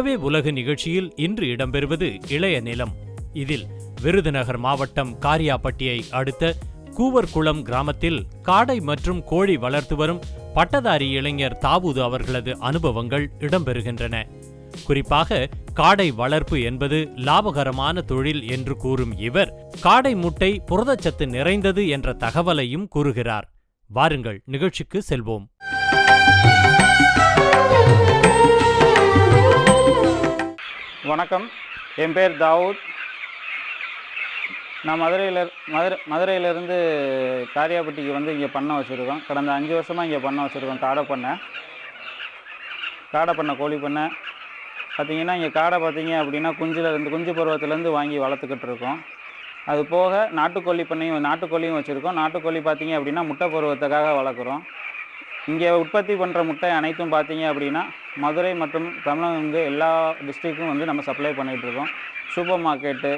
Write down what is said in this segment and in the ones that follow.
உழவே உலகு நிகழ்ச்சியில் இன்று இடம்பெறுவது இளைய நிலம். இதில் விருதுநகர் மாவட்டம் காரியாப்பட்டியை அடுத்த கூவர்குளம் கிராமத்தில் காடை மற்றும் கோழி வளர்த்து வரும் பட்டதாரி இளைஞர் தாவூது அவர்களது அனுபவங்கள் இடம்பெறுகின்றன. குறிப்பாக காடை வளர்ப்பு என்பது லாபகரமான தொழில் என்று கூறும் இவர் காடை முட்டை புரதச்சத்து நிறைந்தது என்ற தகவலையும் கூறுகிறார். வாருங்கள் நிகழ்ச்சிக்கு செல்வோம். வணக்கம். என் பேர் தாவூத். நான் மதுரையில் மதுரை மதுரையிலேருந்து காரியாப்பட்டிக்கு வந்து இங்கே பண்ணை வச்சுருக்கோம். கடந்த அஞ்சு வருஷமாக இங்கே பண்ணை வச்சுருக்கோம். காடை பண்ணை. காடை பண்ணை கோழி பண்ணை. பார்த்தீங்கன்னா இங்கே காடை பார்த்தீங்க அப்படின்னா குஞ்சிலேருந்து குஞ்சு பருவத்துலேருந்து வாங்கி வளர்த்துக்கிட்டு இருக்கோம். அது போக நாட்டுக்கோழி பண்ணையும் நாட்டுக்கோழியும் வச்சுருக்கோம். நாட்டுக்கோழி பார்த்தீங்க அப்படின்னா முட்டை பருவத்துக்காக வளர்க்குறோம். இங்கே உற்பத்தி பண்ணுற முட்டை அனைத்தும் பார்த்தீங்க அப்படின்னா மதுரை மற்றும் தமிழகம் வந்து எல்லா டிஸ்ட்ரிக்கும் வந்து நம்ம சப்ளை பண்ணிகிட்டு இருக்கோம். சூப்பர் மார்க்கெட்டு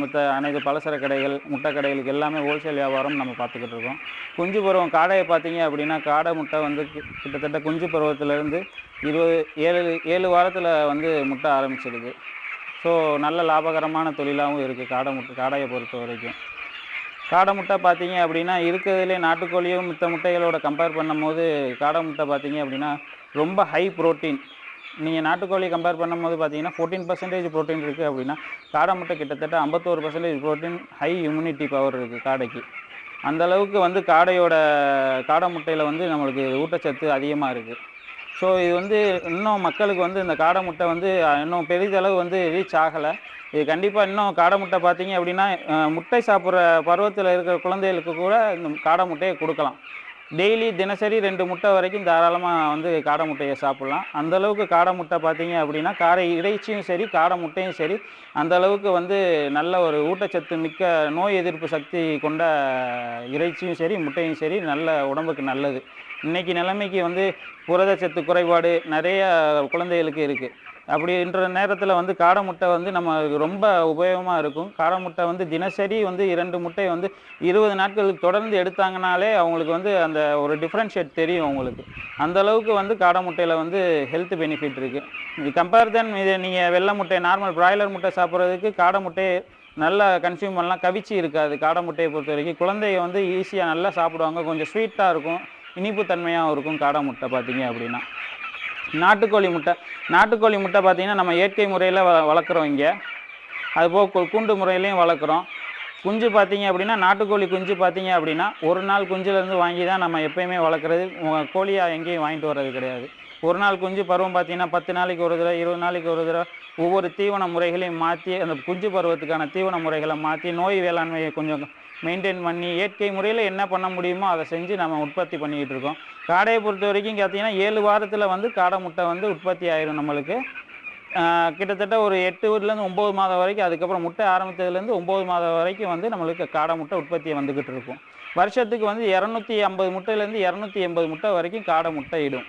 மற்ற அனைத்து பலசர கடைகள் முட்டை கடைகளுக்கு எல்லாமே ஹோல்சேல் வியாபாரம் நம்ம பார்த்துக்கிட்டு இருக்கோம். குஞ்சு பருவம் காடையை பார்த்தீங்க அப்படின்னா காடை முட்டை வந்து கிட்டத்தட்ட குஞ்சு பருவத்திலேருந்து இருபது ஏழு ஏழு வாரத்தில் வந்து முட்டை ஆரம்பிச்சிடுது. ஸோ நல்ல லாபகரமான தொழிலாகவும் இருக்குது காடை முட்டை காடையை பொறுத்த வரைக்கும் காடை முட்டை பார்த்தீங்க அப்படின்னா இருக்கிறதுலே நாட்டுக்கோழியும் மித்த முட்டைகளோட கம்பேர் பண்ணும்போது காடை முட்டை பார்த்தீங்க அப்படின்னா ரொம்ப ஹை புரோட்டீன் நீங்கள் நாட்டுக்கோழி கம்பேர் பண்ணும்போது பார்த்தீங்கன்னா ஃபோர்டீன் பர்சன்டேஜ் ப்ரோட்டீன் இருக்குது அப்படின்னா காடை முட்டை கிட்டத்தட்ட ஐம்பத்தோரு percentage protein high immunity power இருக்குது காடைக்கு. அந்தளவுக்கு வந்து காடையோட காடை முட்டையில் வந்து நம்மளுக்கு ஊட்டச்சத்து அதிகமாக இருக்குது ஸோ இது வந்து இன்னும் மக்களுக்கு வந்து இந்த காடை முட்டை வந்து இன்னும் பெரிதளவு வந்து ரீச் ஆகலை. இது கண்டிப்பாக இன்னும் காடை முட்டை பார்த்தீங்க அப்படின்னா முட்டை சாப்பிட்ற பருவத்தில் இருக்கிற குழந்தைகளுக்கு கூட இந்த காடை முட்டையை கொடுக்கலாம். டெய்லி தினசரி ரெண்டு முட்டை வரைக்கும் தாராளமாக வந்து காடை முட்டையை சாப்பிட்லாம். அந்தளவுக்கு காடை முட்டை பார்த்தீங்க அப்படின்னா காரை இறைச்சியும் சரி காடை முட்டையும் சரி அந்த அளவுக்கு வந்து நல்ல ஒரு ஊட்டச்சத்து மிக்க நோய் எதிர்ப்பு சக்தி கொண்ட இறைச்சியும் சரி முட்டையும் சரி நல்ல உடம்புக்கு நல்லது. இன்றைக்கி நிலைமைக்கு வந்து புரதச்சத்து குறைபாடு நிறைய குழந்தைகளுக்கு இருக்குது அப்படின்ற நேரத்தில் வந்து காடை முட்டை வந்து நம்ம ரொம்ப உபயோகமாக இருக்கும். காடை முட்டை வந்து தினசரி வந்து இரண்டு முட்டை வந்து இருபது நாட்களுக்கு தொடர்ந்து எடுத்தாங்கனாலே அவங்களுக்கு வந்து அந்த ஒரு டிஃப்ரென்ஷியேட் தெரியும் அவங்களுக்கு அந்த அளவுக்கு வந்து காடை முட்டையில் வந்து ஹெல்த் பெனிஃபிட் இருக்குது இது கம்பேர் தென் இது நீங்கள் வெள்ளை முட்டை நார்மல் பிராய்லர் முட்டை சாப்பிட்றதுக்கு காடை முட்டையை நல்லா கன்சியூம் பண்ணலாம். கவிச்சி இருக்காது. காடை முட்டையை பொறுத்த வரைக்கும் குழந்தைய வந்து ஈஸியாக நல்லா சாப்பிடுவாங்க. கொஞ்சம் ஸ்வீட்டாக இருக்கும். இனிப்பு தன்மையாகவும் இருக்கும் காடை முட்டை பார்த்தீங்க அப்படின்னா. நாட்டுக்கோழி முட்டை. நாட்டுக்கோழி முட்டை பார்த்திங்கன்னா நம்ம இயற்கை முறையில் வ வளர்க்குறோம் இங்கே. அதுபோக கூண்டு முறையிலையும் வளர்க்குறோம். குஞ்சு பார்த்தீங்க அப்படின்னா நாட்டுக்கோழி குஞ்சு பார்த்தீங்க அப்படின்னா ஒரு நாள் குஞ்சுலேருந்து வாங்கி தான் நம்ம எப்பயுமே வளர்க்குறது. கோழியாக எங்கேயும் வாங்கிட்டு வர்றது கிடையாது. ஒரு நாள் குஞ்சு பருவம் பார்த்தீங்கன்னா பத்து நாளைக்கு ஒரு தடவை இருபது நாளைக்கு ஒரு தடவை ஒவ்வொரு தீவன முறைகளையும் மாற்றி அந்த குஞ்சு பருவத்துக்கான தீவன முறைகளை மாற்றி நோய் வேளாண்மையை கொஞ்சம் மெயின்டைன் பண்ணி இயற்கை முறையில் என்ன பண்ண முடியுமோ அதை செஞ்சு நம்ம உற்பத்தி பண்ணிக்கிட்டு இருக்கோம். காடையை பொறுத்த வரைக்கும் பார்த்தீங்கன்னா ஏழு வாரத்தில் வந்து காடை முட்டை வந்து உற்பத்தி ஆயிரும் நம்மளுக்கு. கிட்டத்தட்ட ஒரு எட்டு ஊர்லேருந்து ஒம்பது மாதம் வரைக்கும் அதுக்கப்புறம் முட்டை ஆரம்பித்ததுலேருந்து ஒம்பது மாதம் வரைக்கும் வந்து நம்மளுக்கு காடை முட்டை உற்பத்தி வந்துக்கிட்டு இருக்கும். வருஷத்துக்கு வந்து இரநூத்தி ஐம்பது முட்டையிலேருந்து இரநூத்தி எண்பது முட்டை வரைக்கும் காடை முட்டை இடும்.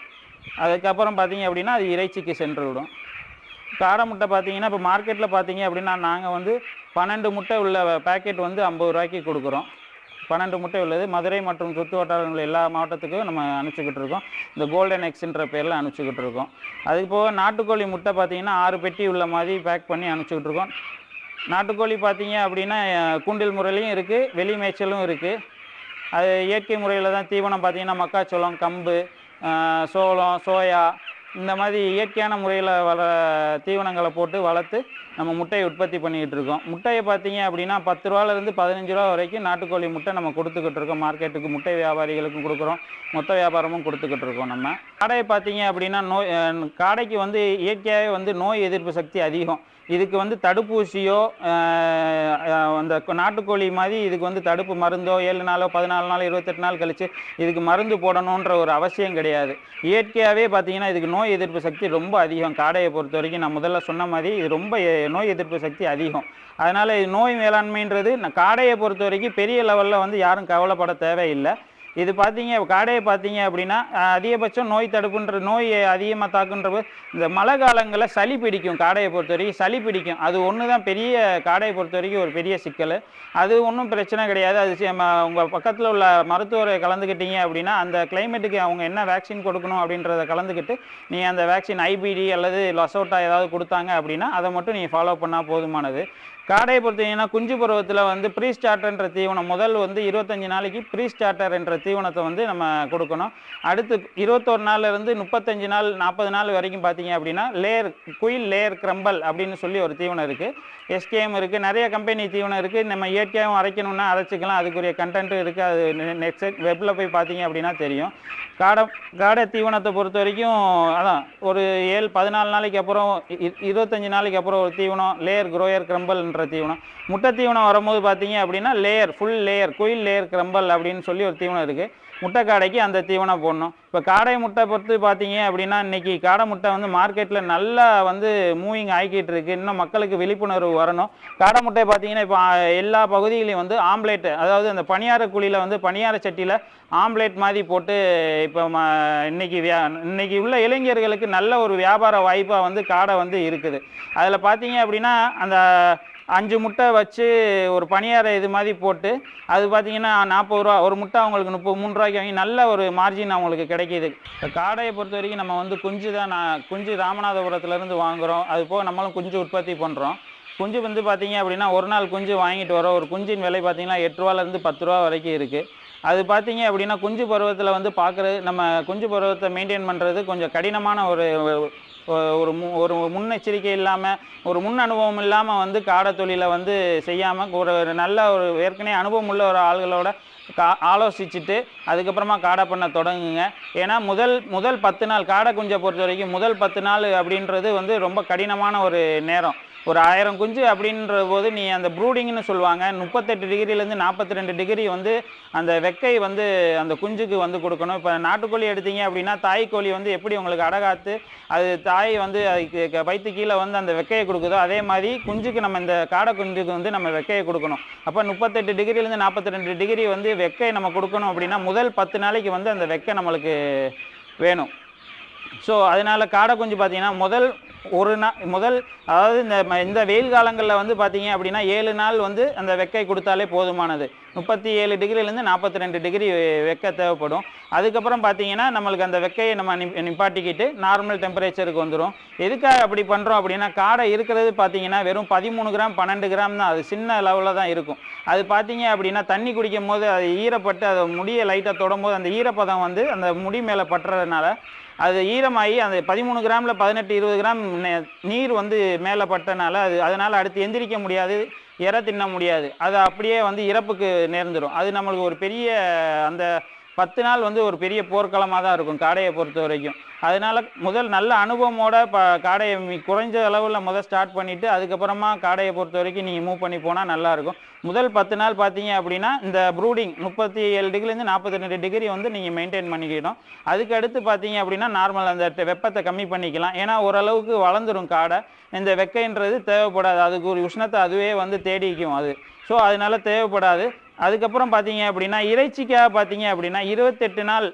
அதுக்கப்புறம் பார்த்தீங்க அப்படின்னா அது இறைச்சிக்கு சென்று விடும். காடை முட்டை பார்த்தீங்கன்னா இப்போ மார்க்கெட்டில் பார்த்தீங்க அப்படின்னா நாங்கள் வந்து பன்னெண்டு முட்டை உள்ள பேக்கெட் வந்து ஐம்பது ரூபாய்க்கு கொடுக்குறோம். பன்னெண்டு முட்டை உள்ளது. மதுரை மற்றும் சுற்று வட்டாரங்கள் எல்லா மாவட்டத்துக்கும் நம்ம அனுப்பிச்சிக்கிட்டு இருக்கோம். இந்த கோல்டன் எக்ஸ்ன்ற பேரில் அனுப்பிச்சிக்கிட்டு இருக்கோம். அதுக்கு போக நாட்டுக்கோழி முட்டை பார்த்தீங்கன்னா ஆறு பெட்டி உள்ள மாதிரி பேக் பண்ணி அனுப்பிச்சிக்கிட்டு இருக்கோம். நாட்டுக்கோழி பார்த்தீங்க அப்படின்னா கூண்டில் முறையிலையும் இருக்குது வெளி மேய்ச்சலும் இருக்குது அது இயற்கை முறையில் தான் தீவனம் பார்த்தீங்கன்னா மக்காச்சோளம் கம்பு சோளம் சோயா இந்த மாதிரி இயற்கையான முறையில் வள தீவனங்களை போட்டு வளர்த்து நம்ம முட்டையை உற்பத்தி பண்ணிக்கிட்டு இருக்கோம். முட்டையை பார்த்தீங்க அப்படின்னா பத்து ரூபாலேருந்து பதினஞ்சு ரூபா வரைக்கும் நாட்டுக்கோழி முட்டை நம்ம கொடுத்துக்கிட்டு இருக்கோம். மார்க்கெட்டுக்கு முட்டை வியாபாரிகளுக்கும் கொடுக்குறோம். மொத்த வியாபாரமும் கொடுத்துக்கிட்டு இருக்கோம் நம்ம. காடையை பார்த்தீங்க அப்படின்னா நோய் காடைக்கு வந்து இயற்கையாகவே வந்து நோய் எதிர்ப்பு சக்தி அதிகம். இதுக்கு வந்து தடுப்பூசியோ அந்த நாட்டுக்கோழி மாதிரி இதுக்கு வந்து தடுப்பு மருந்தோ ஏழு நாளோ பதினாலு நாள் இருபத்தெட்டு நாள் கழித்து இதுக்கு மருந்து போடணுன்ற ஒரு அவசியம் கிடையாது. இயற்கையாகவே பார்த்தீங்கன்னா இதுக்கு நோய் எதிர்ப்பு சக்தி ரொம்ப அதிகம். காடையை பொறுத்த வரைக்கும் நான் முதல்ல சொன்ன மாதிரி இது ரொம்ப நோய் எதிர்ப்பு சக்தி அதிகம். அதனால் இது நோய் மேலாண்மைன்றது காடையை பொறுத்த வரைக்கும் பெரிய லெவலில் வந்து யாரும் கவலைப்பட தேவையில்லை. இது பார்த்தீங்க காடையை பார்த்தீங்க அப்படின்னா அதிகபட்சம் நோய் தடுப்புன்ற நோய் அதிகமாக தாக்குன்றது இந்த மழை காலங்களில் சளி பிடிக்கும் காடையை பொறுத்த வரைக்கும் சளி பிடிக்கும். அது ஒன்று தான் பெரிய காடையை பொறுத்த வரைக்கும் ஒரு பெரிய சிக்கல். அது ஒன்றும் பிரச்சனை கிடையாது. அது உங்கள் பக்கத்தில் உள்ள மருத்துவரை கலந்துக்கிட்டீங்க அப்படின்னா அந்த கிளைமேட்டுக்கு அவங்க என்ன வேக்சின் கொடுக்கணும் அப்படின்றத கலந்துக்கிட்டு நீங்கள் அந்த வேக்சின் ஐபிடி அல்லது லொசோட்டா ஏதாவது கொடுத்தாங்க அப்படின்னா அதை மட்டும் நீங்கள் ஃபாலோ பண்ணால் போதுமானது. காடையை பொறுத்தீங்கன்னா குஞ்சு பருவத்தில் வந்து ப்ரீ ஸ்டார்டர்ன்ற தீவனம் முதல் வந்து இருபத்தஞ்சி நாளைக்கு ப்ரீ ஸ்டார்டர் என்ற தீவனத்தை வந்து நம்ம கொடுக்கணும். அடுத்து இருபத்தொரு நாள்லேருந்து முப்பத்தஞ்சு நாள் நாற்பது நாள் வரைக்கும் பார்த்தீங்க அப்படின்னா லேயர் குயில் லேயர் கிரம்பல் அப்படின்னு சொல்லி ஒரு தீவனம் இருக்குது எஸ்கேஎம் இருக்குது நிறைய கம்பெனி தீவனம் இருக்குது நம்ம இயற்கையாகவும் அரைக்கணும்னா அரைச்சிக்கலாம். அதுக்குரிய கண்டென்ட்டும் இருக்குது அது நெக்ஸ்ட் வெப்பில் போய் பார்த்தீங்க அப்படின்னா தெரியும். காடை காடை தீவனத்தை பொறுத்த வரைக்கும் அதான் ஒரு ஏழு பதினாலு நாளைக்கு அப்புறம் இருபத்தஞ்சி நாளைக்கு அப்புறம் ஒரு தீவனம் லேயர் குரோயர் கிரம்பல்ன்ற தீவனம். முட்டை தீவனம் வரும்போது பார்த்தீங்க அப்படின்னா layer full layer quail layer crumble அப்படின்னு சொல்லி ஒரு தீவனம் இருக்குது முட்டை காடைக்கு அந்த தீவனம் போடணும். இப்போ காடை முட்டை பொறுத்து பார்த்தீங்க அப்படின்னா இன்னைக்கு காடை முட்டை வந்து மார்க்கெட்டில் நல்லா வந்து மூவிங் ஆகிக்கிட்டு இருக்குது இன்னும் மக்களுக்கு விழிப்புணர்வு வரணும். காடை முட்டை பார்த்தீங்கன்னா இப்போ எல்லா பகுதிகளையும் வந்து ஆம்லேட்டு அதாவது அந்த பணியார குழியில் வந்து பணியார சட்டியில் ஆம்லேட் மாதிரி போட்டு இப்போ ம இன்னைக்கு வியா இன்றைக்கி உள்ள இளைஞர்களுக்கு நல்ல ஒரு வியாபார வாய்ப்பாக வந்து காடை வந்து இருக்குது. அதில் பார்த்தீங்க அப்படின்னா அந்த அஞ்சு முட்டை வச்சு ஒரு பணியார இது மாதிரி போட்டு அது பார்த்தீங்கன்னா நாற்பது ரூபா ஒரு முட்டை அவங்களுக்கு முப்பது மூணு ரூபாய்க்கு வாங்கி நல்ல ஒரு மார்ஜின் அவங்களுக்கு கிடைக்கிது. இப்போ காடையை பொறுத்த வரைக்கும் நம்ம வந்து குஞ்சு தான் நான் குஞ்சு ராமநாதபுரத்துலேருந்து வாங்குகிறோம் அது போக நம்மளும் குஞ்சு உற்பத்தி பண்ணுறோம் குஞ்சு வந்து பார்த்திங்க அப்படின்னா ஒரு நாள் குஞ்சு வாங்கிட்டு வரோம். ஒரு குஞ்சின் விலை பார்த்தீங்கன்னா எட்டு ரூபாலேருந்து பத்து ரூபா வரைக்கும் இருக்குது அது பார்த்தீங்க அப்படின்னா குஞ்சு பருவத்தில் வந்து பார்க்குறது நம்ம குஞ்சு பருவத்தை மெயின்டைன் பண்ணுறது கொஞ்சம் கடினமான ஒரு ஒரு மு ஒரு முன்னெச்சரிக்கை இல்லாமல் ஒரு முன் அனுபவம் இல்லாமல் வந்து காடை தொழிலை வந்து செய்யாமல் ஒரு ஒரு நல்ல ஒரு ஏற்கனவே அனுபவம் உள்ள ஒரு ஆள்களோட கா ஆலோசிச்சுட்டு அதுக்கப்புறமா காடை பண்ண தொடங்குங்க. ஏன்னா முதல் முதல் பத்து நாள் காடை குஞ்சை பொறுத்த வரைக்கும் முதல் பத்து நாள் அப்படின்றது வந்து ரொம்ப கடினமான ஒரு நேரம். ஒரு ஆயிரம் குஞ்சு அப்படின்ற போது நீ அந்த ப்ரூடிங்னு சொல்லுவாங்க. முப்பத்தெட்டு டிகிரிலேருந்து நாற்பத்தி ரெண்டு டிகிரி வந்து அந்த வெக்கை வந்து அந்த குஞ்சுக்கு வந்து கொடுக்கணும். இப்போ நாட்டுக்கோழி எடுத்தீங்க அப்படின்னா தாய் கோழி வந்து எப்படி உங்களுக்கு அடகாத்து அது தாய் வந்து அதுக்கு க- கீழே வந்து அந்த வெக்கையை கொடுக்குதோ அதே மாதிரி குஞ்சுக்கு நம்ம இந்த காடை குஞ்சுக்கு வந்து நம்ம வெக்கையை கொடுக்கணும். அப்போ முப்பத்தெட்டு டிகிரிலேருந்து நாற்பத்தி ரெண்டு டிகிரி வந்து வெக்கை நம்ம கொடுக்கணும் அப்படின்னா முதல் பத்து நாளைக்கு வந்து அந்த வெக்கை நம்மளுக்கு வேணும். ஸோ அதனால காடை குஞ்சு பார்த்தீங்கன்னா முதல் ஒரு நாள் முதல் அதாவது இந்த இந்த வெயில் காலங்களில் வந்து பார்த்தீங்க அப்படின்னா ஏழு நாள் வந்து அந்த வெக்கை கொடுத்தாலே போதுமானது. முப்பத்தி ஏழு டிகிரிலேருந்து நாற்பத்தி ரெண்டு டிகிரி வெக்கை தேவைப்படும். அதுக்கப்புறம் பார்த்தீங்கன்னா நம்மளுக்கு அந்த வெக்கையை நம்ம நிப்பாட்டிக்கிட்டு நார்மல் டெம்பரேச்சருக்கு வந்துடும் எதுக்காக அப்படி பண்ணுறோம் அப்படின்னா காடை இருக்கிறது பார்த்தீங்கன்னா வெறும் பதிமூணு கிராம் பன்னெண்டு கிராம் தான். அது சின்ன லெவலில் தான் இருக்கும். அது பார்த்தீங்க அப்படின்னா தண்ணி குடிக்கும் போது அது ஈரப்பட்டு அதை முடியை லைட்டாக தொடும்போது அந்த ஈரப்பதம் வந்து அந்த முடி மேலே பட்டுறதுனால அது ஈரமாகி அந்த பதிமூணு கிராமில் பதினெட்டு இருபது கிராம் நீர் வந்து மேலே பட்டனால அது அதனால் அடுத்து எந்திரிக்க முடியாது இற தின்ன முடியாது. அது அப்படியே வந்து இறப்புக்கு நேர்ந்துடும் அது நம்மளுக்கு ஒரு பெரிய அந்த பத்து நாள் வந்து ஒரு பெரிய போர்க்களமாக தான் இருக்கும் காடையை பொறுத்த வரைக்கும். அதனால் முதல் நல்ல அனுபவமோட ப காடையை குறைஞ்ச அளவில் முதல் ஸ்டார்ட் பண்ணிவிட்டு அதுக்கப்புறமா காடையை பொறுத்த வரைக்கும் நீங்கள் மூவ் பண்ணி போனால் நல்லாயிருக்கும். முதல் பத்து நாள் பார்த்தீங்க அப்படின்னா இந்த ப்ரூடிங் முப்பத்தி ஏழு டிகிரிலேருந்து நாற்பத்தி ரெண்டு டிகிரி வந்து நீங்கள் மெயின்டைன் பண்ணிக்கிட்டோம் அதுக்கு அடுத்து பார்த்தீங்க அப்படின்னா நார்மல் அந்த வெப்பத்தை கம்மி பண்ணிக்கலாம். ஏன்னா ஓரளவுக்கு வளர்ந்துரும் காடை. இந்த வெக்கைன்றது தேவைப்படாது. அதுக்கு ஒரு உஷ்ணத்தை அதுவே வந்து தேடிக்கும் அது. ஸோ அதனால தேவைப்படாது. அதுக்கப்புறம் பார்த்தீங்க அப்படின்னா இறைச்சிக்காக பார்த்தீங்க அப்படின்னா இருபத்தெட்டு நாள்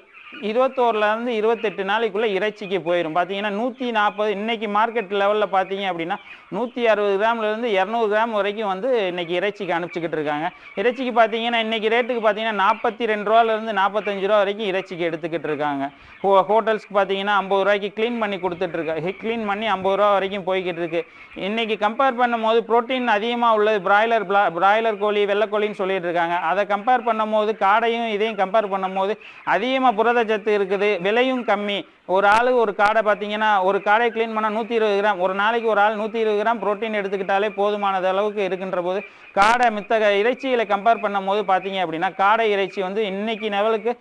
இருபத்தோருலேருந்து இருபத்தெட்டு நாளைக்குள்ளே இறைச்சிக்கு போயிடும் பார்த்தீங்கன்னா நூற்றி நாற்பது இன்றைக்கி மார்க்கெட் லெவலில் பார்த்தீங்க அப்படின்னா நூற்றி அறுபது கிராம்லேருந்து இரநூறு கிராம் வரைக்கும் வந்து இன்றைக்கி இறைச்சிக்கு அனுப்பிச்சிக்கிட்டு இருக்காங்க. இறைச்சிக்கு பார்த்தீங்கன்னா இன்றைக்கி ரேட்டுக்கு பார்த்தீங்கன்னா நாற்பத்தி ரெண்டு ரூபாலேருந்து நாற்பத்தஞ்சு ரூபா வரைக்கும் இறைச்சிக்கு எடுத்துக்கிட்டு இருக்காங்க. ஹோ ஹோட்டல்ஸ்க்கு பார்த்தீங்கன்னா ஐம்பது ரூபாய்க்கு க்ளீன் பண்ணி கொடுத்துட்ருக்காங்க க்ளீன் பண்ணி ஐம்பது ரூபா வரைக்கும் போய்கிட்டு இருக்குது இன்றைக்கி கம்பேர் பண்ணும்போது புரோட்டீன் அதிகமாக உள்ளது பிராய்லர் பிராய்லர் கோழி வெள்ளைக்கோழின்னு சொல்லிட்டு இருக்காங்க. அதை கம்பேர் பண்ணும்போது காடையும் இதையும் கம்பேர் பண்ணும்போது அதிகமாக புரதச்சத்து இருக்குது விலையும் கம்மி. ஒரு ஆள் ஒரு காடை பார்த்தீங்கன்னா ஒரு காடை க்ளீன் பண்ணால் நூற்றி இருபது கிராம். ஒரு நாளைக்கு ஒரு ஆள் நூற்றி இருபது கிராம் புரோட்டீன் எடுத்துக்கிட்டாலே போதுமானது அளவுக்கு இருக்கின்ற போது காடை மித்த இறைச்சிகளை கம்பேர் பண்ணும்போது பார்த்தீங்க அப்படின்னா காடை இறைச்சி வந்து இன்னைக்கு லெவலுக்கு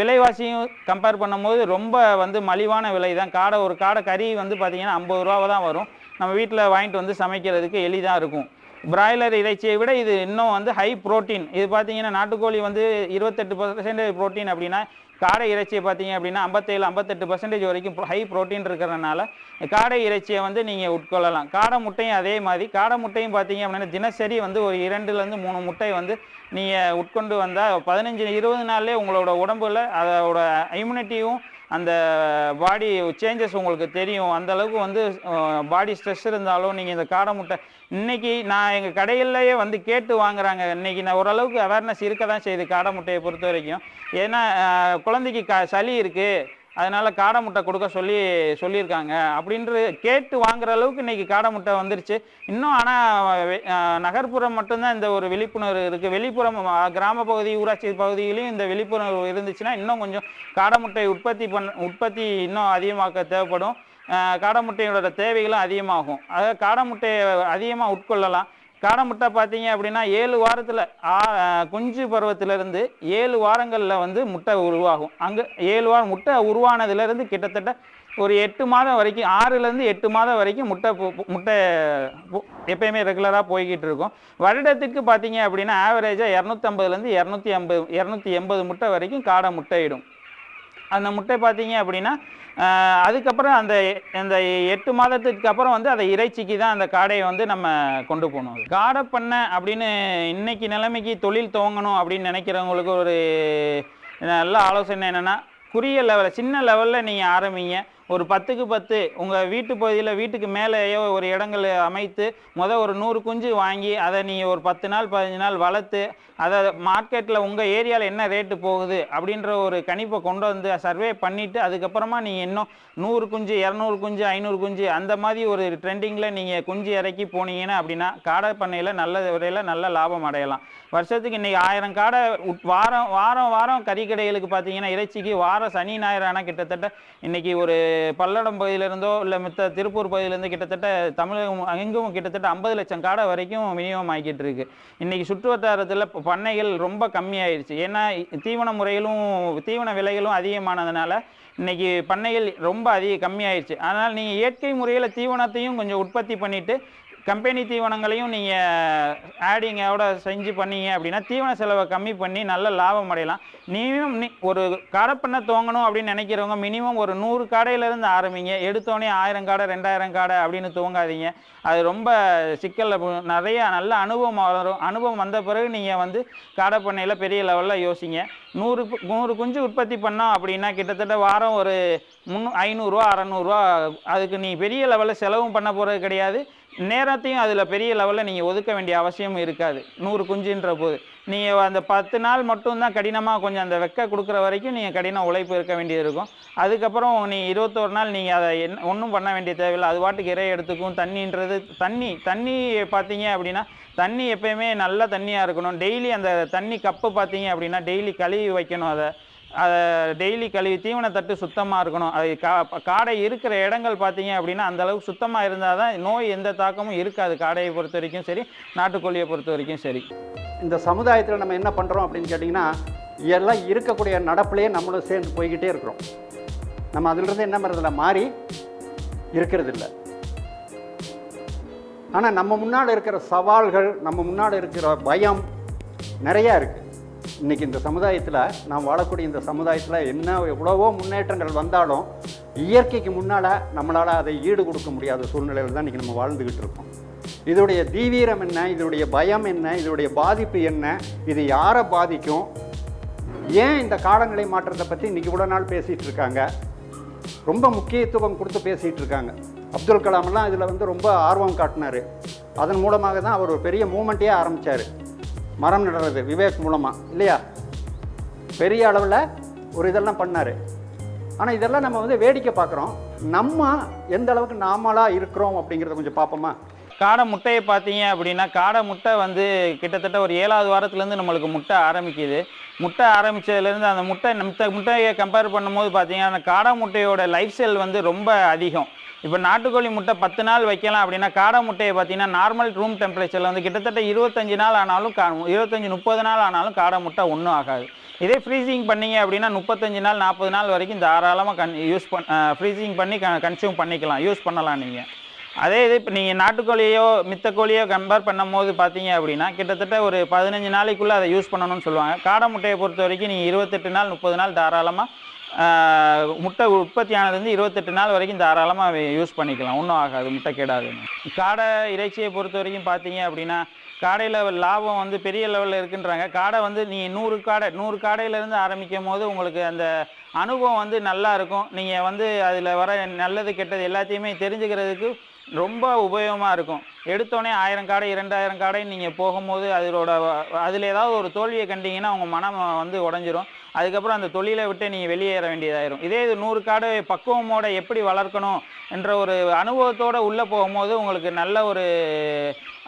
விலைவாசியும் கம்பேர் பண்ணும்போது ரொம்ப வந்து மலிவான விலை தான் காடை ஒரு காடை கறி வந்து பார்த்தீங்கன்னா ஐம்பது ரூபாவை தான் வரும். நம்ம வீட்டில் வாங்கிட்டு வந்து சமைக்கிறதுக்கு எளிதாக இருக்கும். பிராய்லர் இறைச்சியை விட இது இன்னும் வந்து ஹை புரோட்டீன் இது பார்த்தீங்கன்னா நாட்டுக்கோழி வந்து இருபத்தெட்டு பர்சன்டேஜ் புரோட்டீன் அப்படின்னா காடை இறைச்சியை பார்த்தீங்க அப்படின்னா ஐம்பத்தேழு ஐம்பத்தெட்டு பர்சன்டேஜ் வரைக்கும் ஹை புரோட்டீன் இருக்கிறதுனால காடை இறைச்சியை வந்து நீங்கள் உட்கொள்ளலாம். காடை முட்டையும் அதே மாதிரி. காடை முட்டையும் பார்த்தீங்க அப்படின்னா தினசரி வந்து ஒரு இரண்டுலேருந்து மூணு முட்டை வந்து நீங்கள் உட்கொண்டு வந்தால் பதினஞ்சு இருபது நாள்லேயே உங்களோட உடம்புல அதோட இம்யூனிட்டியும் அந்த பாடி சேஞ்சஸ் உங்களுக்கு தெரியும். அந்த அளவுக்கு வந்து பாடி ஸ்ட்ரெஸ் இருந்தாலும் நீங்கள் இந்த காடை முட்டை இன்றைக்கி நான் எங்கள் கடையிலேயே வந்து கேட்டு வாங்குறாங்க. இன்னைக்கு நான் ஓரளவுக்கு அவேர்னஸ் இருக்க தான் செய்யுது காடை முட்டையை பொறுத்த வரைக்கும் ஏன்னா குழந்தைக்கு க சளி இருக்குது அதனால் காடை முட்டை கொடுக்க சொல்லி சொல்லியிருக்காங்க. அப்படின்றது கேட்டு வாங்குற அளவுக்கு இன்றைக்கி காடை முட்டை வந்துருச்சு. இன்னும் ஆனால் நகர்ப்புறம் மட்டும்தான் இந்த ஒரு விழிப்புணர்வு இருக்குது வெளிப்புறம் கிராமப்பகுதி கிராம பகுதி ஊராட்சி பகுதியிலையும் இந்த விழிப்புணர்வு இருந்துச்சுன்னா இன்னும் கொஞ்சம் காடை முட்டை உற்பத்தி பண்ண உற்பத்தி இன்னும் அதிகமாக்க தேவைப்படும். காடை முட்டையோட தேவைகளும் அதிகமாகும். அதாவது காடை முட்டையை அதிகமாக உட்கொள்ளலாம். காடை முட்டை பார்த்தீங்க அப்படின்னா ஏழு வாரத்தில் குஞ்சு பருவத்திலிருந்து ஏழு வாரங்களில் வந்து முட்டை உருவாகும். அங்கே ஏழு வாரம் முட்டை உருவானதுலேருந்து கிட்டத்தட்ட ஒரு எட்டு மாதம் வரைக்கும் ஆறுலேருந்து எட்டு மாதம் வரைக்கும் முட்டை முட்டை எப்பயுமே ரெகுலராக போய்கிட்டு இருக்கும். வருடத்துக்கு பார்த்தீங்க அப்படின்னா ஆவரேஜாக இரநூத்தம்பதுலேருந்து இரநூத்தி ஐம்பது இரநூத்தி எண்பது முட்டை வரைக்கும் காடை முட்டையிடும் அந்த முட்டை பார்த்தீங்க அப்படின்னா அதுக்கப்புறம் அந்த அந்த எட்டு மாதத்துக்கு அப்புறம் வந்து அதை இறைச்சிக்கு தான் அந்த காடையை வந்து நம்ம கொண்டு போகணும். காடை பண்ணை அப்படின்னு இன்னைக்கு நிலைமைக்கு தொழில் துவங்கணும் அப்படின்னு நினைக்கிறவங்களுக்கு ஒரு நல்ல ஆலோசனை என்னென்னா குறுகிய லெவலில் சின்ன லெவலில் நீங்கள் ஆரம்பிங்க. ஒரு பத்துக்கு பத்து உங்கள் வீட்டு பகுதியில் வீட்டுக்கு மேலேயோ ஒரு இடங்கள் அமைத்து மொதல் ஒரு நூறு குஞ்சு வாங்கி அதை நீங்கள் ஒரு பத்து நாள் பதினஞ்சு நாள் வளர்த்து அதை மார்க்கெட்டில் உங்கள் ஏரியாவில் என்ன ரேட்டு போகுது அப்படின்ற ஒரு கணிப்பை கொண்டு வந்து சர்வே பண்ணிவிட்டு அதுக்கப்புறமா நீங்கள் இன்னும் நூறு குஞ்சு இரநூறு குஞ்சு ஐநூறு குஞ்சு அந்த மாதிரி ஒரு ட்ரெண்டிங்கில் நீங்கள் குஞ்சு இறக்கி போனீங்கன்னா அப்படின்னா காடை பண்ணையில் நல்ல விலையில் நல்ல லாபம் அடையலாம். வருஷத்துக்கு இன்றைக்கி ஆயிரம் காடை உட்- வாரம் வாரம் வாரம் கறிக்கடைகளுக்கு பார்த்தீங்கன்னா இறைச்சிக்கு வாரம் சனி ஞாயிறு ஆனால் கிட்டத்தட்ட இன்றைக்கி ஒரு பல்லடம் பகுதியிலேருந்தோ இல்லை மித்த திருப்பூர் பகுதியிலேருந்து கிட்டத்தட்ட தமிழகம் எங்கும் கிட்டத்தட்ட ஐம்பது லட்சம் காடை வரைக்கும் விநியோகம் ஆகிக்கிட்டு இருக்கு. இன்றைக்கி சுற்றுவட்டாரத்தில் இப்போ பண்ணைகள் ரொம்ப கம்மியாயிருச்சு. ஏன்னா தீவன முறைகளும் தீவன விலைகளும் அதிகமானதுனால இன்னைக்கு பண்ணைகள் ரொம்ப அதிக கம்மியாயிருச்சு. அதனால் நீங்கள் இயற்கை முறையில் தீவனத்தையும் கொஞ்சம் உற்பத்தி பண்ணிவிட்டு கம்பெனி தீவனங்களையும் நீங்கள் ஆடிங்கோட செஞ்சு பண்ணீங்க அப்படின்னா தீவன செலவை கம்மி பண்ணி நல்ல லாபம் அடையலாம். நீயும் நீ ஒரு காடை பண்ண துவங்கணும் அப்படின்னு நினைக்கிறவங்க மினிமம் ஒரு நூறு கடையிலேருந்து ஆரம்பிங்க. எடுத்தோடனே ஆயிரம் காடை ரெண்டாயிரம் காடை அப்படின்னு துவங்காதீங்க. அது ரொம்ப சிக்கல் நிறைய நல்ல அனுபவம் வரும். அனுபவம் வந்த பிறகு நீங்கள் வந்து காடை பண்ணையில் பெரிய லெவலில் யோசிங்க. நூறு நூறு குஞ்சு உற்பத்தி பண்ணோம் அப்படின்னா கிட்டத்தட்ட வாரம் ஒரு முந்நூ ஐநூறுரூவா அறநூறுவா அதுக்கு நீ பெரிய லெவலில் செலவும் பண்ண போகிறது கிடையாது. நேரத்தையும் அதில் பெரிய லெவலில் நீங்கள் ஒதுக்க வேண்டிய அவசியம் இருக்காது. நூறு குஞ்சுன்ற போது. நீங்கள் அந்த பத்து நாள் மட்டும்தான் கடினமாக கொஞ்சம் அந்த வெக்க கொடுக்குற வரைக்கும் நீங்கள் கடின உழைப்பு இருக்க வேண்டியது இருக்கும். அதுக்கப்புறம் நீ இருபத்தோரு நாள் நீங்கள் அதை என்ன ஒன்றும் பண்ண வேண்டிய தேவையில்லை. அது பாட்டுக்கு இறை எடுத்துக்கும். தண்ணின்றது தண்ணி தண்ணி பார்த்தீங்க அப்படின்னா தண்ணி எப்பயுமே நல்ல தண்ணியாக இருக்கணும். டெய்லி அந்த தண்ணி கப்பு பார்த்தீங்க அப்படின்னா டெய்லி கழுவி வைக்கணும் அதை. அதை டெய்லி கழுவி தீவன தட்டு சுத்தமாக இருக்கணும். அது கா காடை இருக்கிற இடங்கள் பார்த்தீங்க அப்படின்னா அந்தளவுக்கு சுத்தமாக இருந்தால் தான் நோய் எந்த தாக்கமும் இருக்காது. காடையை பொறுத்த வரைக்கும் சரி நாட்டுக்கோழியை பொறுத்த வரைக்கும் சரி. இந்த சமுதாயத்தில் நம்ம என்ன பண்ணுறோம் அப்படின்னு கேட்டிங்கன்னா எல்லாம் இருக்கக்கூடிய நடப்புலேயே நம்மளும் சேர்ந்து போய்கிட்டே இருக்கிறோம். நம்ம அதிலிருந்து என்ன பண்ணுறதில்ல மாறி இருக்கிறதில்ல. ஆனால் நம்ம முன்னால் இருக்கிற சவால்கள் நம்ம முன்னால் இருக்கிற பயம் நிறையா இருக்குது இன்றைக்கி இந்த சமுதாயத்தில் நாம் வாழக்கூடிய இந்த சமுதாயத்தில் என்ன எவ்வளவோ முன்னேற்றங்கள் வந்தாலும் இயற்கைக்கு முன்னால் நம்மளால் அதை ஈடு கொடுக்க முடியாத சூழ்நிலையில் தான் இன்றைக்கி நம்ம வாழ்ந்துக்கிட்டு இருக்கோம். இதோடைய தீவிரம் என்ன? இதோடைய பயம் என்ன? இதோடைய பாதிப்பு என்ன? இது யாரை பாதிக்கும்? ஏன் இந்த காலநிலை மாற்றத்தை பற்றி இன்றைக்கி இவ்வளோ நாள் பேசிகிட்டு இருக்காங்க? ரொம்ப முக்கியத்துவம் கொடுத்து பேசிகிட்டு இருக்காங்க. அப்துல் கலாம்லாம் இதில் வந்து ரொம்ப ஆர்வம் காட்டினார். அதன் மூலமாக தான் அவர் ஒரு பெரிய மூமெண்ட்டே ஆரம்பித்தார் மரம் நடுறது விவேக் மூலமாக இல்லையா? பெரிய அளவில் ஒரு இதெல்லாம் பண்ணார். ஆனால் இதெல்லாம் நம்ம வந்து வேடிக்கை பார்க்குறோம். நம்ம எந்த அளவுக்கு நாமளாக இருக்கிறோம் அப்படிங்கிறத கொஞ்சம் பார்ப்போமா? காடை முட்டையை பார்த்தீங்க அப்படின்னா காடை முட்டை வந்து கிட்டத்தட்ட ஒரு ஏழாவது வாரத்துலேருந்து நம்மளுக்கு முட்டை ஆரம்பிக்குது. முட்டை ஆரம்பித்ததுலேருந்து அந்த முட்டை மித்த முட்டையை கம்பேர் பண்ணும்போது பார்த்தீங்கன்னா அந்த காடை முட்டையோட லைஃப் ஸ்டைல் வந்து ரொம்ப அதிகம். இப்போ நாட்டுக்கோழி முட்டை பத்து நாள் வைக்கலாம் அப்படின்னா காடை முட்டையை பார்த்தீங்கன்னா நார்மல் ரூம் டெம்பரேச்சரில் வந்து கிட்டத்தட்ட இருபத்தஞ்சி நாள் ஆனாலும் கா இருபத்தஞ்சி முப்பது நாள் ஆனாலும் காடை முட்டை ஒன்றும் ஆகாது. இதே ஃப்ரீசிங் பண்ணீங்க அப்படின்னா முப்பத்தஞ்சு நாள் நாற்பது நாள் வரைக்கும் தாராளமாக கன் யூஸ் பண் ஃப்ரீசிங் பண்ணி க கன்சியூம் பண்ணிக்கலாம். யூஸ் பண்ணலாம் நீங்கள் அதே இது இப்போ நீங்கள் நாட்டுக்கோழியோ மித்த கோழியோ கம்பேர் பண்ணும்போது பார்த்தீங்க அப்படின்னா கிட்டத்தட்ட ஒரு பதினஞ்சு நாளைக்குள்ளே அதை யூஸ் பண்ணணும்னு சொல்லுவாங்க. காடை முட்டையை பொறுத்த வரைக்கும் நீங்கள் இருபத்தெட்டு நாள் முப்பது நாள் தாராளமாக முட்டை உற்பத்தியானதுலேருந்து இருபத்தெட்டு நாள் வரைக்கும் தாராளமாக யூஸ் பண்ணிக்கலாம். ஒன்றும் ஆகாது முட்டை கெடாதுன்னு காடை இறைச்சியை பொறுத்த வரைக்கும் பார்த்தீங்க அப்படின்னா காடையில் லாபம் வந்து பெரிய லெவலில் இருக்குன்றாங்க. காடை வந்து நீ நூறு காடை நூறு காடையிலேருந்து ஆரம்பிக்கும் போது உங்களுக்கு அந்த அனுபவம் வந்து நல்லா இருக்கும். நீங்கள் வந்து அதில் வர நல்லது கெட்டது எல்லாத்தையுமே தெரிஞ்சுக்கிறதுக்கு ரொம்ப உபயோகமாக இருக்கும். எடுத்தோடனே ஆயிரம் காடை இரண்டாயிரம் காடை நீங்கள் போகும்போது அதோட அதில் ஏதாவது ஒரு தோல்வியை கண்டிங்கன்னா உங்கள் மனம் வந்து உடஞ்சிரும். அதுக்கப்புறம் அந்த தொழிலை விட்டு நீங்கள் வெளியேற வேண்டியதாயிரும். இதே இது நூறு காடை பக்குவமோட எப்படி வளர்க்கணும் என்ற ஒரு அனுபவத்தோடு உள்ளே போகும்போது உங்களுக்கு நல்ல ஒரு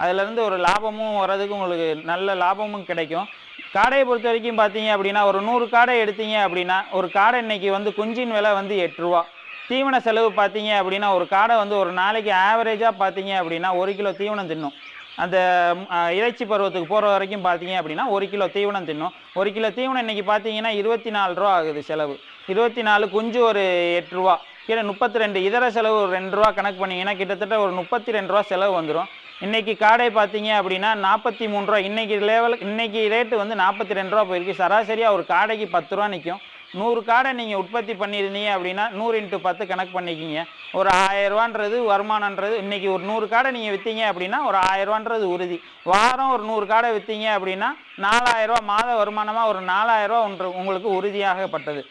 அதுலேருந்து ஒரு லாபமும் வர்றதுக்கு உங்களுக்கு நல்ல லாபமும் கிடைக்கும். காடையை பொறுத்த வரைக்கும் பார்த்தீங்க அப்படின்னா ஒரு நூறு காடை எடுத்தீங்க அப்படின்னா ஒரு காடை இன்னைக்கு வந்து குஞ்சின் விலை வந்து எட்டு ரூபா. தீவன செலவு பார்த்தீங்க அப்படின்னா ஒரு காடை வந்து ஒரு நாளைக்கு ஆவரேஜாக பார்த்தீங்க அப்படின்னா ஒரு கிலோ தீவனம் தின்னும். அந்த இறைச்சி பருவத்துக்கு போகிற வரைக்கும் பார்த்தீங்க அப்படின்னா ஒரு கிலோ தீவனம் தின்னும். ஒரு கிலோ தீவனம் இன்னைக்கு பார்த்தீங்கன்னா இருபத்தி நாலு ரூபா ஆகுது செலவு. இருபத்தி நாலு குஞ்சு ஒரு எட்டு ரூபா கீழே முப்பத்தி ரெண்டு இதர செலவு ஒரு ரெண்டு ரூபா கணக்கு பண்ணிங்கன்னா கிட்டத்தட்ட ஒரு முப்பத்தி ரெண்டு ரூபா செலவு வந்துடும் இன்றைக்கி காடை பார்த்தீங்க அப்படின்னா நாற்பத்தி மூணு ரூபா இன்றைக்கி லெவல் இன்றைக்கி ரேட்டு வந்து நாற்பத்தி ரெண்டு ரூபா போயிருக்கு. சராசரியாக ஒரு காடைக்கு பத்து ரூபா நிற்கும் நூறு காடை நீங்கள் உற்பத்தி பண்ணியிருந்தீங்க அப்படின்னா நூறு இன்ட்டு பத்து கணக்கு பண்ணிக்கிங்க. ஒரு ஆயிரரூவான்றது வருமானன்றது இன்றைக்கி ஒரு நூறு காடை நீங்கள் விற்றீங்க அப்படின்னா ஒரு ஆயிரரூவான்றது உறுதி. வாரம் ஒரு நூறு காடை விற்றீங்க அப்படின்னா நாலாயிரரூவா மாத வருமானமாக ஒரு நாலாயிரரூவா ஒன்று உங்களுக்கு உறுதியாகப்பட்டது.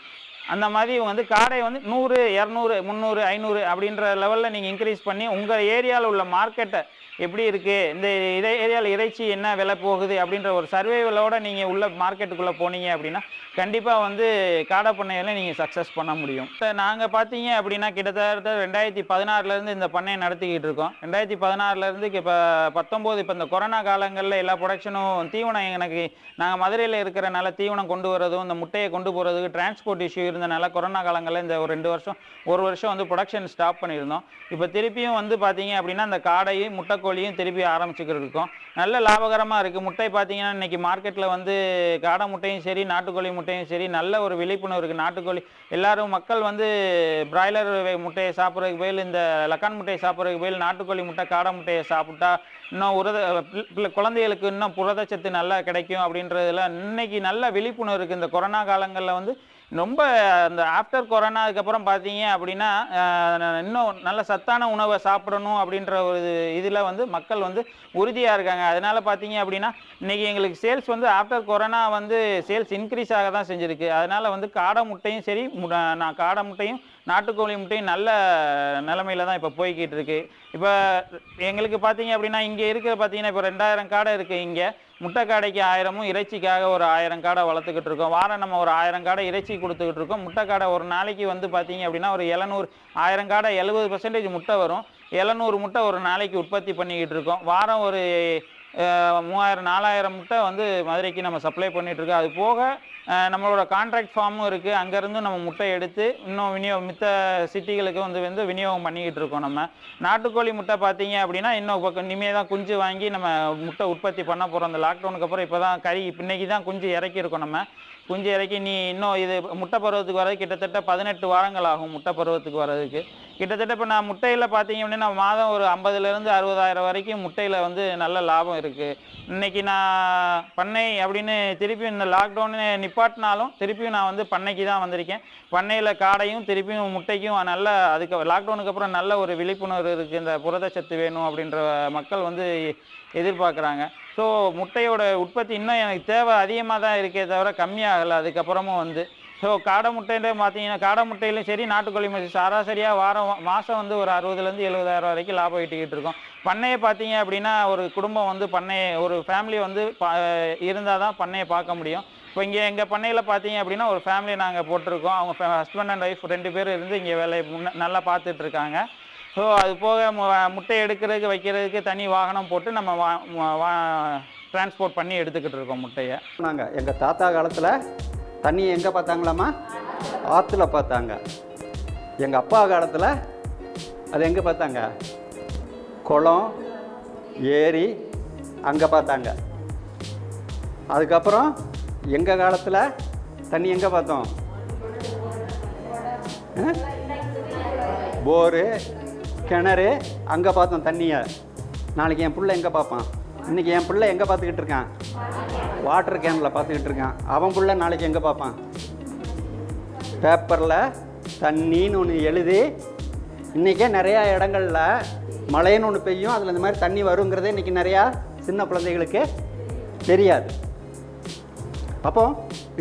அந்த மாதிரி வந்து காடை வந்து நூறு இரநூறு முந்நூறு ஐநூறு அப்படின்ற லெவலில் நீங்கள் இன்க்ரீஸ் பண்ணி உங்கள் ஏரியாவில் உள்ள மார்க்கெட்டை எப்படி இருக்குது இந்த இதை ஏரியாவில் இறைச்சி என்ன விலை போகுது அப்படின்ற ஒரு சர்வேவலோட நீங்கள் உள்ள மார்க்கெட்டுக்குள்ளே போனீங்க அப்படின்னா கண்டிப்பாக வந்து காடை பண்ணையில் நீங்கள் சக்ஸஸ் பண்ண முடியும். இப்போ நாங்கள் பார்த்தீங்க அப்படின்னா கிட்டத்தட்ட ரெண்டாயிரத்தி பதினாறுலேருந்து இந்த பண்ணையை நடத்திக்கிட்டு இருக்கோம். ரெண்டாயிரத்தி பதினாறுலேருந்து இப்போ பத்தொம்போது இப்போ இந்த கொரோனா காலங்களில் எல்லா ப்ரொடக்ஷனும் தீவனம் எனக்கு நாங்கள் மதுரையில் இருக்கிறனால தீவனம் கொண்டு வரதும் இந்த முட்டையை கொண்டு போகிறதுக்கு டிரான்ஸ்போர்ட் இஷ்யூ இருந்தனால கொரோனா காலங்களில் இந்த ஒரு ரெண்டு வருஷம் ஒரு வருஷம் வந்து ப்ரொடக்ஷன் ஸ்டாப் பண்ணியிருந்தோம். இப்போ திருப்பியும் வந்து பார்த்தீங்க அப்படின்னா அந்த காடையும் முட்டை கோழியும் திருப்பி ஆரம்பிச்சுக்கிட்டு இருக்கோம் நல்ல லாபகரமாக இருக்குது முட்டை பார்த்தீங்கன்னா இன்னைக்கு மார்க்கெட்டில் வந்து காடை முட்டையும் சரி நாட்டுக்கோழி முட்டையும் சரி நல்ல ஒரு விழிப்புணர்வு இருக்குது நாட்டுக்கோழி எல்லாரும் மக்கள் வந்து பிராய்லர் முட்டையை சாப்பிட்றதுக்கு போயில் இந்த லக்கான் முட்டையை சாப்பிட்றதுக்கு பதில் நாட்டுக்கோழி முட்டை காடை முட்டையை சாப்பிட்டா இன்னும் உரத குழந்தைகளுக்கு இன்னும் புரதச்சத்து நல்லா கிடைக்கும் அப்படின்றதுல இன்னைக்கு நல்ல விழிப்புணர்வு இருக்குது இந்த கொரோனா காலங்களில் வந்து ரொம்ப அந்த ஆஃப்டர் கொரோனா அதுக்கப்புறம் பார்த்தீங்க அப்படின்னா இன்னும் நல்ல சத்தான உணவை சாப்பிடணும் அப்படின்ற ஒரு இதில் வந்து மக்கள் வந்து உறுதியாக இருக்காங்க. அதனால் பார்த்தீங்க அப்படின்னா இன்றைக்கி எங்களுக்கு சேல்ஸ் வந்து ஆஃப்டர் கொரோனா வந்து சேல்ஸ் இன்க்ரீஸ் ஆக தான் செஞ்சுருக்கு. அதனால் வந்து காடை முட்டையும் சரி நான் காடை முட்டையும் நாட்டுக்கோழி முட்டையும் நல்ல நிலமையில தான் இப்போ போய்கிட்டு இருக்கு. இப்போ எங்களுக்கு பார்த்தீங்க அப்படின்னா இங்கே இருக்கிற பார்த்தீங்கன்னா இப்போ ரெண்டாயிரம் காடை இருக்குது இங்கே. முட்டை காடைக்கு ஆயிரமும் இறைச்சிக்காக ஒரு ஆயிரம் காடை வளர்த்துக்கிட்டு இருக்கோம். வாரம் நம்ம ஒரு ஆயிரம் காடை இறைச்சி கொடுத்துக்கிட்டு இருக்கோம். முட்டை காடை ஒரு நாளைக்கு வந்து பார்த்தீங்க அப்படின்னா ஒரு எழுநூறு ஆயிரம் காடை எழுபது பர்சன்டேஜ் முட்டை வரும். எழுநூறு முட்டை ஒரு நாளைக்கு உற்பத்தி பண்ணிக்கிட்டு இருக்கோம். வாரம் ஒரு மூவாயிரம் நாலாயிரம் முட்டை வந்து மதுரைக்கு நம்ம சப்ளை பண்ணிகிட்ருக்கோம் அது போக நம்மளோட கான்ட்ராக்ட் ஃபார்மும் இருக்குது அங்கேருந்து நம்ம முட்டை எடுத்து இன்னும் விநியோகம் மித்த சிட்டிகளுக்கு வந்து வந்து விநியோகம் பண்ணிக்கிட்டு இருக்கோம் நம்ம. நாட்டுக்கோழி முட்டை பார்த்தீங்க அப்படின்னா இன்னும் பக்கம் இனிமேல் தான் குஞ்சு வாங்கி நம்ம முட்டை உற்பத்தி பண்ண போகிறோம் அந்த லாக்டவுனுக்கு அப்புறம் இப்போ தான் கறி இன்னைக்கு தான் குஞ்சு இறக்கியிருக்கோம் நம்ம. குஞ்சு இறக்கி நீ இன்னும் இது முட்டை பருவத்துக்கு வரது கிட்டத்தட்ட பதினெட்டு வாரங்கள் ஆகும் முட்டை பருவத்துக்கு வர்றதுக்கு. கிட்டத்தட்ட இப்போ நான் முட்டையில் பார்த்தீங்க அப்படின்னா மாதம் ஒரு ஐம்பதுலேருந்து அறுபதாயிரம் வரைக்கும் முட்டையில் வந்து நல்ல லாபம் இருக்குது இன்னைக்கு நான் பண்ணை அப்படின்னு திருப்பியும் இந்த லாக்டவுன்னு நிப்பாட்டினாலும் திருப்பியும் நான் வந்து பண்ணைக்கு தான் வந்திருக்கேன். பண்ணையில் காடையும் திருப்பியும் முட்டைக்கும் நல்ல அதுக்கு லாக்டவுனுக்கு அப்புறம் நல்ல ஒரு விழிப்புணர்வு இருக்குது இந்த புரதச்சத்து வேணும் அப்படின்ற மக்கள் வந்து எதிர்பார்க்குறாங்க. ஸோ முட்டையோட உற்பத்தி இன்னும் எனக்கு தேவை அதிகமாக தான் இருக்கே தவிர கம்மியாகலை. அதுக்கப்புறமும் வந்து ஸோ காடை முட்டையிலே பார்த்தீங்கன்னா காடை முட்டையிலும் சரி நாட்டுக்கோழி முட்டை சராசரியாக வாரம் மாதம் வந்து ஒரு அறுபதுலேருந்து எழுபதாயிரம் வரைக்கும் லாபம் ஈட்டிக்கிட்டு இருக்கோம். பண்ணையை பார்த்தீங்க அப்படின்னா ஒரு குடும்பம் வந்து பண்ணையை ஒரு ஃபேமிலி வந்து இருந்தால் தான் பண்ணையை பார்க்க முடியும். இப்போ இங்கே எங்கள் பண்ணையில் பார்த்தீங்க அப்படின்னா ஒரு ஃபேமிலி நாங்கள் போட்டிருக்கோம். அவங்க ஹஸ்பண்ட் அண்ட் ஒய்ஃப் ரெண்டு பேர் இருந்து இங்கே வேலையை முன்ன- நல்லா பார்த்துட்டு இருக்காங்க. ஸோ அது போக முட்டை எடுக்கிறதுக்கு வைக்கிறதுக்கு தனி வாகனம் போட்டு நம்ம வா வா டிரான்ஸ்போர்ட் பண்ணி எடுத்துக்கிட்டு இருக்கோம் முட்டையை. நாங்கள் எங்கள் தாத்தா காலத்தில் தண்ணியை எங்கே பார்த்தாங்களாம்மா? ஆற்றுல பார்த்தாங்க. எங்கள் அப்பா காலத்தில் அது எங்கே பார்த்தாங்க? குளம் ஏரி அங்கே பார்த்தாங்க. அதுக்கப்புறம் எங்கள் காலத்தில் தண்ணி எங்கே பார்த்தோம்? போரு கிணறு அங்கே பார்த்தோம் தண்ணியை. நாளைக்கு என் பிள்ளை எங்கே பார்ப்பான்? இன்றைக்கி என் பிள்ளை எங்கே பார்த்துக்கிட்டு இருக்கான்? வாட்டர் கேனில் பார்த்துக்கிட்டு இருக்கான். அவன் புள்ள நாளைக்கு எங்கே பார்ப்பான்? பேப்பரில் தண்ணின்னு ஒன்று எழுதி இன்றைக்கே நிறையா இடங்கள்ல மழைன்னு ஒன்று பெய்யும். அதில் இந்த மாதிரி தண்ணி வருங்கிறதே இன்றைக்கி நிறையா சின்ன குழந்தைகளுக்கு தெரியாது. அப்போ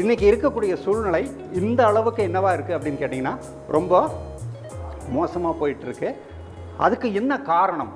இன்றைக்கி இருக்கக்கூடிய சூழ்நிலை இந்த அளவுக்கு என்னவாக இருக்குது அப்படின்னு கேட்டிங்கன்னா ரொம்ப மோசமாக போயிட்டுருக்கு அதுக்கு என்ன காரணம்?